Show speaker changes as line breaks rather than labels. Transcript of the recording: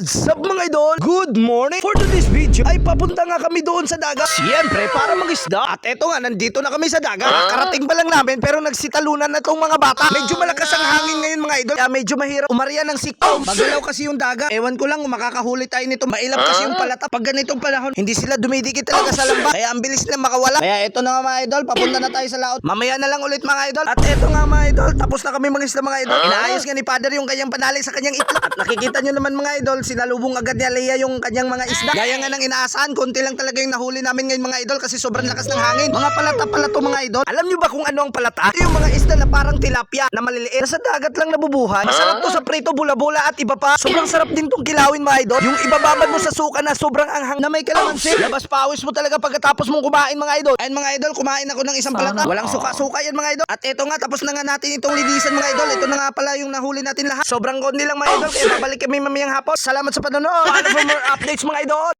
What's up mga idol? Good morning! For today's video ay papunta nga kami doon sa dagat. Siyempre para mangisda. At eto nga, nandito na kami sa dagat. Karating pa lang namin pero nagsitalunan na tong mga bata. Medyo malakas ang hangin ngayon mga idol. Kaya medyo mahirap umarya ng sikto. Magalaw kasi yung dagat. Ewan ko lang kung makakahuli tayo nito. Mailap kasi yung palata. Pag ganitong panahon, hindi sila dumidikit talaga sa lambat. Kaya ang bilis na makawala. Kaya eto na nga mga idol, papunta na tayo sa laot. Mamaya na lang ulit mga idol. At eto nga mga idol, tapos na kami mangisda mga idol. Inaayos nga ni Father yung kanyang panali sa kanyang itlog. At nakikita nyo naman mga idol, sinalubong agad ni Alea yung kanyang mga isda. Gaya nga ng inaasahan, konti lang talaga yung nahuli namin ngayon mga idol kasi sobrang lakas ng hangin. Mga palata pala to mga idol. Alam nyo ba kung ano ang palata? Ito yung mga isda na parang tilapia na maliliit. Nasa dagat lang nabubuhay. Masarap to sa prito, bula-bula at iba pa. Sobrang sarap din tong kilawin mga idol. Yung ibababad mo sa suka na sobrang anghang na may kalamansi. Labas pawis mo talaga pagkatapos mong kumain mga idol. Ayun mga idol, kumain ako ng isang palata. Walang suka-suka yan mga idol. At eto nga, tapos na nga natin itong linisan mga idol. Ito na nga pala yung nahuli natin lahat. Sobrang kondi lang mga idol. Kaya babalik kami mamayang hapon. Salamat sa panonood. Para for more updates mga idol.